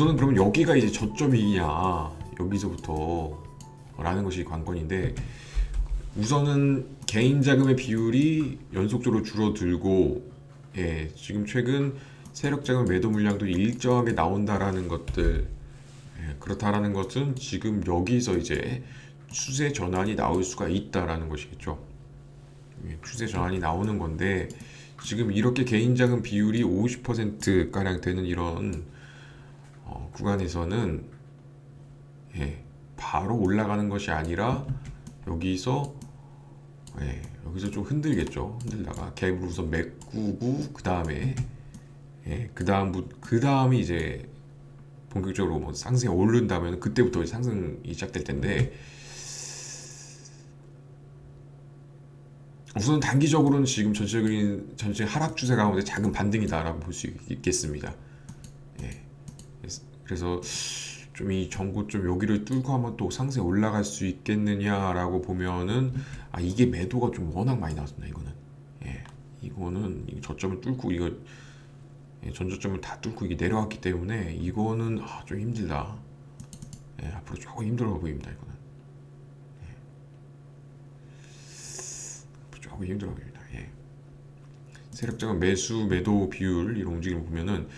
여기가 이제 저점이냐 여기서부터 라는 것이 관건인데 우선은 개인 자금의 비율이 연속적으로 줄어들고 예, 지금 최근 세력 자금 매도 물량도 일정하게 나온다라는 것들 예, 그렇다라는 것은 지금 여기서 이제 추세 전환이 나올 수가 있다라는 것이겠죠. 예, 추세 전환이 나오는 건데 지금 이렇게 개인 자금 비율이 50% 가량 되는 이런 어, 구간에서는 예, 바로 올라가는 것이 아니라 여기서 예, 여기서 좀 흔들겠죠. 흔들다가 갭을 우선 메꾸고 그 다음에 예, 그 다음 그 다음이 이제 본격적으로 뭐 상승이 오른다면 그때부터 상승이 시작될 텐데 우선 단기적으로는 지금 전체적인 전체 하락 추세 가운데 작은 반등이다라고 볼 수 있겠습니다. 예. 그래서 좀 이 전고점 여기를 뚫고 한번 또 상승에 올라갈 수 있겠느냐라고 보면은 아 이게 매도가 좀 워낙 많이 나왔습니다. 이거는 예. 이거는 이 저점을 뚫고 이거 예, 전저점을 다 뚫고 이게 내려왔기 때문에 이거는 아, 좀 힘들다. 예, 앞으로 조금 힘들어 보입니다. 이거는 예. 조금 힘들어 보입니다. 예. 세력자금 매수 매도 비율 이런 움직임을 보면은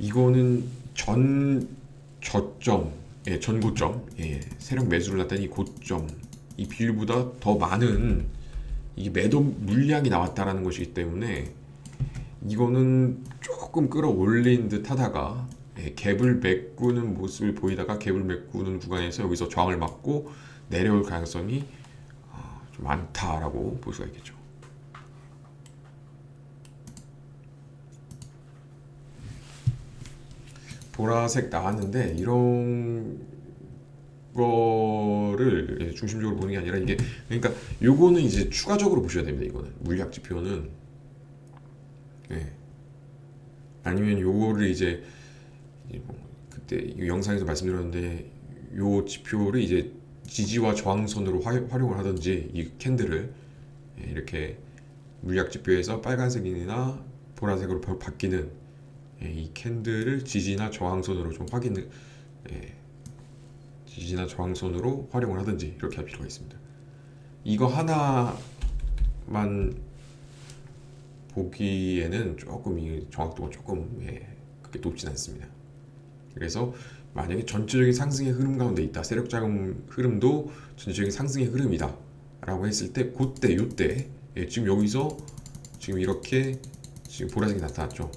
이거는 전 저점, 예, 전 고점, 예, 세력 매수를 났더니 고점 이 비율보다 더 많은 이게 매도 물량이 나왔다라는 것이기 때문에 이거는 조금 끌어올린 듯 하다가 예, 갭을 메꾸는 모습을 보이다가 갭을 메꾸는 구간에서 여기서 저항을 맞고 내려올 가능성이 아, 좀 많다라고 볼 수가 있겠죠. 보라색 나왔는데 이런 거를 예, 중심적으로 보는 게 아니라 이게 그러니까 요거는 이제 추가적으로 보셔야 됩니다. 이거는 물약 지표는 예. 아니면 요거를 이제 뭐 그때 이 영상에서 말씀드렸는데 요 지표를 이제 지지와 저항선으로 화, 활용을 하든지 이 캔들을 예, 이렇게 물약 지표에서 빨간색이나 보라색으로 바- 바뀌는 예, 이 캔들을 지지나 저항선으로 좀 확인을 예, 지지나 저항선으로 활용을 하든지 이렇게 할 필요가 있습니다. 이거 하나만 보기에는 조금 이 정확도가 조금 예, 그렇게 높진 않습니다. 그래서 만약에 전체적인 상승의 흐름 가운데 있다 세력 자금 흐름도 전체적인 상승의 흐름이다라고 했을 때 그때 요때 예, 지금 여기서 지금 이렇게 지금 보라색이 나타났죠.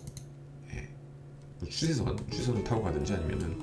예, 뭐 추세선 추세선을 타고 가든지 아니면은